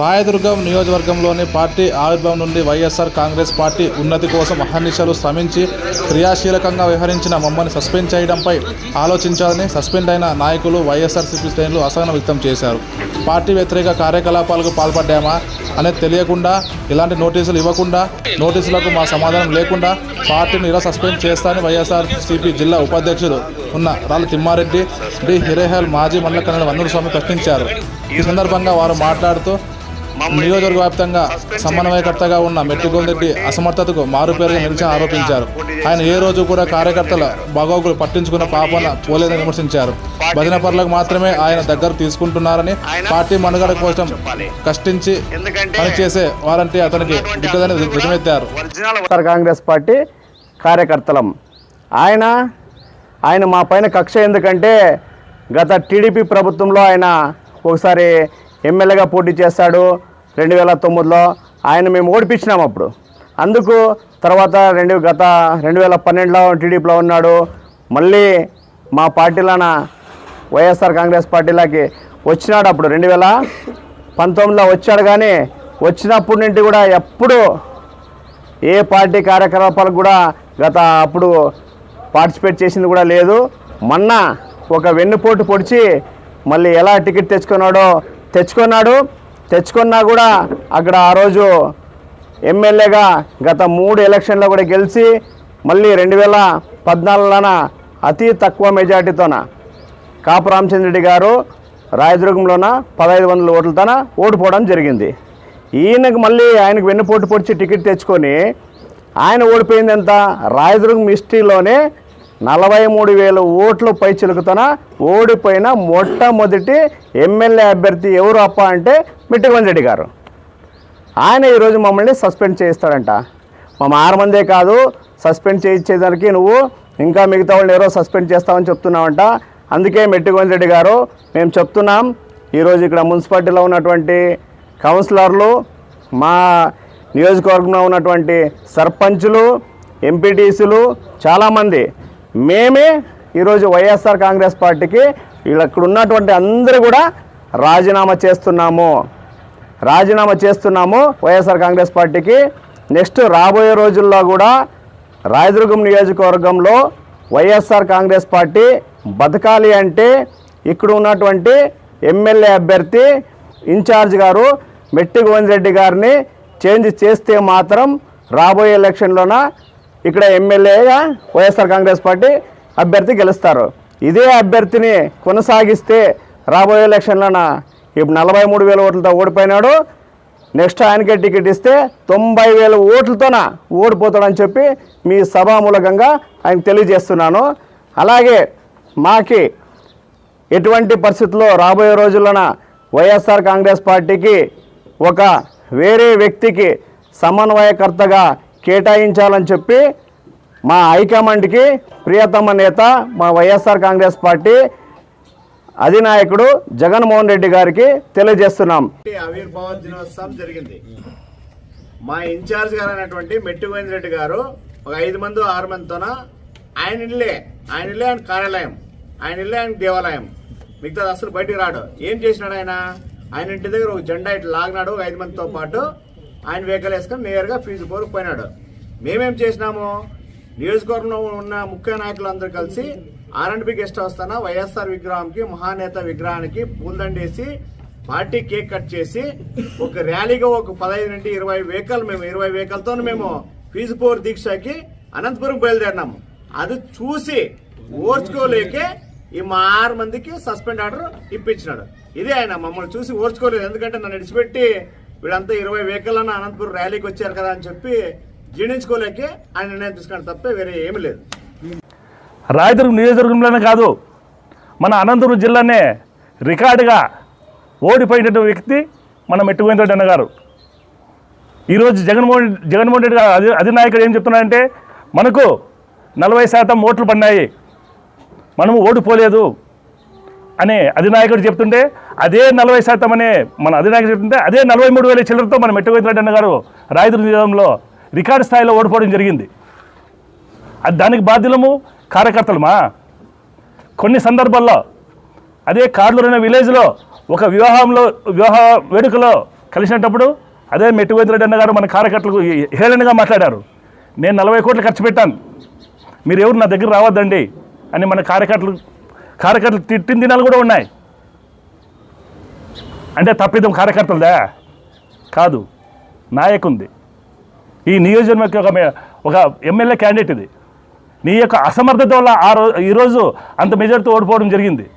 రాయదుర్గం నియోజకవర్గంలోని పార్టీ ఆవిర్భావం నుండి వైఎస్ఆర్ కాంగ్రెస్ పార్టీ ఉన్నతి కోసం అహర్నిశలు శ్రమించి క్రియాశీలకంగా వ్యవహరించిన మమ్మల్ని సస్పెండ్ చేయడంపై ఆలోచించాలని సస్పెండ్ అయిన నాయకులు వైఎస్ఆర్సీపీ శ్రేణులు అసహనం వ్యక్తం చేశారు. పార్టీ వ్యతిరేక కార్యకలాపాలకు పాల్పడ్డామా అనేది తెలియకుండా ఇలాంటి నోటీసులు ఇవ్వకుండా నోటీసులకు మా సమాధానం లేకుండా పార్టీని ఇలా సస్పెండ్ చేస్తానని వైఎస్ఆర్సీపీ జిల్లా ఉపాధ్యక్షుడు ఉన్న రాళ్ళ తిమ్మారెడ్డి డి హిరేహల్ మాజీ మండల కన్నడ వన్నూరు స్వామి ప్రశ్నించారు. ఈ సందర్భంగా వారు మాట్లాడుతూ నియోజకవర్గ వ్యాప్తంగా సమన్వయకర్తగా ఉన్న మెట్టిగోల్రెడ్డి అసమర్థతకు మారుపేరుగా నిలిచి ఆరోపించారు. ఆయన ఏ రోజు కూడా కార్యకర్తల బాగోగులు పట్టించుకున్న పాపన పోలేదని విమర్శించారు. భజన పరులకు మాత్రమే ఆయన దగ్గర తీసుకుంటున్నారని పార్టీ మనుగడ కోసం కష్టించి పనిచేసే వారంటే అతనికి ధ్వజమెత్తారు వైఎస్ఆర్ కాంగ్రెస్ పార్టీ కార్యకర్తలం. ఆయన ఆయన మా పైన కక్ష ఎందుకంటే గత టీడీపీ ప్రభుత్వంలో ఆయన ఒకసారి ఎమ్మెల్యేగా పోటీ చేస్తాడు. రెండు వేల తొమ్మిదిలో ఆయన మేము ఓడిపించినాం అప్పుడు. అందుకు తర్వాత రెండు గత రెండు వేల పన్నెండులో టీడీపీలో ఉన్నాడు. మళ్ళీ మా పార్టీలోన వైఎస్ఆర్ కాంగ్రెస్ పార్టీలోకి వచ్చినాడు అప్పుడు. రెండు వేల పంతొమ్మిదిలో వచ్చాడు కానీ వచ్చినప్పటి నుండి కూడా ఎప్పుడు ఏ పార్టీ కార్యకలాపాలకు కూడా గత అప్పుడు పార్టిసిపేట్ చేసింది కూడా లేదు. మొన్న ఒక వెన్నుపోటు పొడిచి మళ్ళీ ఎలా టికెట్ తెచ్చుకున్నాడో తెచ్చుకున్నాడు. తెచ్చుకున్నా కూడా అక్కడ ఆ రోజు ఎమ్మెల్యేగా గత మూడు ఎలక్షన్లో కూడా గెలిచి మళ్ళీ రెండు వేల పద్నాలుగులోన అతి తక్కువ మెజార్టీతోన కాపు రామచంద్రెడ్డి గారు రాయదుర్గంలోన పదహైదు వందల ఓట్లతోన ఓడిపోవడం జరిగింది. ఈయనకు మళ్ళీ ఆయనకు వెన్నుపోటు పొడిచి టికెట్ తెచ్చుకొని ఆయన ఓడిపోయింది ఎంత? రాయదుర్గం హిస్టరీలోనే నలభై మూడు వేల ఓట్లు పై చిలుకుతన ఓడిపోయిన మొట్టమొదటి ఎమ్మెల్యే అభ్యర్థి ఎవరు అప్ప అంటే మిట్టగోన్ రెడ్డి గారు. ఆయన ఈరోజు మమ్మల్ని సస్పెండ్ చేయిస్తాడంట. మా ఆరు మందే కాదు సస్పెండ్ చేయించేదానికి నువ్వు ఇంకా మిగతా వాళ్ళు ఎవరో సస్పెండ్ చేస్తామని చెప్తున్నావంట. అందుకే మెట్టిగోన్ రెడ్డి గారు మేము చెప్తున్నాం ఈరోజు ఇక్కడ మున్సిపాలిటీలో ఉన్నటువంటి కౌన్సిలర్లు మా నియోజకవర్గంలో ఉన్నటువంటి సర్పంచులు ఎంపీటీసీలు చాలామంది. మేమే ఈరోజు వైఎస్ఆర్ కాంగ్రెస్ పార్టీకి వీళ్ళు అక్కడ ఉన్నటువంటి అందరూ కూడా రాజీనామా చేస్తున్నాము. రాజీనామా చేస్తున్నాము వైఎస్ఆర్ కాంగ్రెస్ పార్టీకి. నెక్స్ట్ రాబోయే రోజుల్లో కూడా రాయదుర్గం నియోజకవర్గంలో వైఎస్ఆర్ కాంగ్రెస్ పార్టీ బతకాలి అంటే ఇక్కడ ఉన్నటువంటి ఎమ్మెల్యే అభ్యర్థి ఇన్ఛార్జ్ గారు మెట్టి గోవిందరెడ్డి గారిని చేంజ్ చేస్తే మాత్రం రాబోయే ఎలక్షన్లోన ఇక్కడ ఎమ్మెల్యేగా వైఎస్ఆర్ కాంగ్రెస్ పార్టీ అభ్యర్థి గెలుస్తారు. ఇదే అభ్యర్థిని కొనసాగిస్తే రాబోయే ఎలక్షన్లోన ఇప్పుడు నలభై మూడు వేల ఓట్లతో ఓడిపోయినాడు. నెక్స్ట్ ఆయనకే టికెట్ ఇస్తే తొంభై వేల ఓట్లతోన ఓడిపోతాడని చెప్పి మీ సభామూలకంగా ఆయన తెలియజేస్తున్నాను. అలాగే మాకి ఎటువంటి పరిస్థితుల్లో రాబోయే రోజుల్లోన వైఎస్ఆర్ కాంగ్రెస్ పార్టీకి ఒక వేరే వ్యక్తికి సమన్వయకర్తగా కేటాయించాలని చెప్పి మా హైకమాండ్కి ప్రియతమ నేత మా వైఎస్ఆర్ కాంగ్రెస్ పార్టీ అధినాయకుడు జగన్మోహన్ రెడ్డి గారికి తెలియజేస్తున్నాం. ఆవిర్భావ దినోత్సవం జరిగింది. మా ఇన్ఛార్జ్ గారు అయినటువంటి మెట్టి గోవింద్ రెడ్డి గారు ఒక ఐదు మంది ఆరు మందితోన ఆయన ఇల్లే ఆయన ఇల్లే ఆయన కార్యాలయం ఆయన ఇల్లే ఆయన దేవాలయం. మిగతా అసలు బయటికి రాడు. ఏం చేసినాడు ఆయన? ఆయన ఇంటి దగ్గర ఒక జెండా ఇట్లా లాగినాడు ఒక ఐదు మందితో పాటు. ఆయన వెహికల్ వేసుకొని నేరుగా ఫీజు పోరుకు పోయినాడు మేమేం చేసినాము? నియోజకవర్గంలో ఉన్న ముఖ్య నాయకులందరూ కలిసి ఆర్ఎండ్బి గెస్ట్ హౌస్ తన వైఎస్ఆర్ విగ్రహంకి మహానేత విగ్రహానికి పూలదండేసి పార్టీ కేక్ కట్ చేసి ఒక ర్యాలీగా ఒక పదహైదు నుండి ఇరవై వెహికల్ మేము ఇరవై వెహికల్తో మేము ఫీజుపూర్ దీక్షకి అనంతపురం బయలుదేరినాము. అది చూసి ఓర్చుకోలేకే ఈ మా ఆరు మందికి సస్పెండ్ ఆర్డర్ ఇప్పించినాడు. ఇదే ఆయన మమ్మల్ని చూసి ఓర్చుకోలేదు. ఎందుకంటే నన్ను విడిచిపెట్టి వీళ్ళంతా ఇరవై వెహికల్ అన్న అనంతపురం ర్యాలీకి వచ్చారు కదా అని చెప్పి జీర్ణించుకోలేకే ఆయన నిర్ణయం తీసుకున్నాడు తప్పే వేరే ఏమీ లేదు. రాయదుర్గం నియోజకవర్గంలోనే కాదు మన అనంతపురం జిల్లానే రికార్డుగా ఓడిపోయినటువంటి వ్యక్తి మన మెట్టుగోవింద అన్నగారు ఈరోజు జగన్మోహన్ జగన్మోహన్ రెడ్డి గారు అధి అధినాయకుడు ఏం చెప్తున్నాడంటే మనకు నలభై శాతం ఓట్లు పడినాయి మనము ఓడిపోలేదు అనే అధినాయకుడు చెప్తుంటే అదే నలభై శాతం అనే మన అధినాయకుడు చెప్తుంటే అదే నలభై మూడు వేల చిల్లరతో మన మెట్టుగోవింద అన్నగారు రాయదుర్గం నియోజకంలో రికార్డు స్థాయిలో ఓడిపోవడం జరిగింది. అది దానికి బాధ్యులము కార్యకర్తలమా? కొన్ని సందర్భాల్లో అదే కార్లూరు అనే విలేజ్లో ఒక వివాహంలో వివాహ వేడుకలో కలిసినప్పుడు అదే మెట్టుగోవిందరెడ్డి అన్న గారు మన కార్యకర్తలకు హేళనగా మాట్లాడారు. నేను నలభై కోట్లు ఖర్చు పెట్టాను. మీరు ఎవరు నా దగ్గర రావద్దండి అని మన కార్యకర్తలు కార్యకర్తలు తిట్టిన దినాలు కూడా ఉన్నాయి. అంటే తప్పిదం కార్యకర్తలదా? కాదు. నాయకుంది. ఈ నియోజకవర్గ ఒక ఒక ఎమ్మెల్యే క్యాండిడేట్ ఇది. నీ యొక్క అసమర్థత వల్ల ఆ రోజు ఈరోజు అంత మెజార్టీతో ఓడిపోవడం జరిగింది.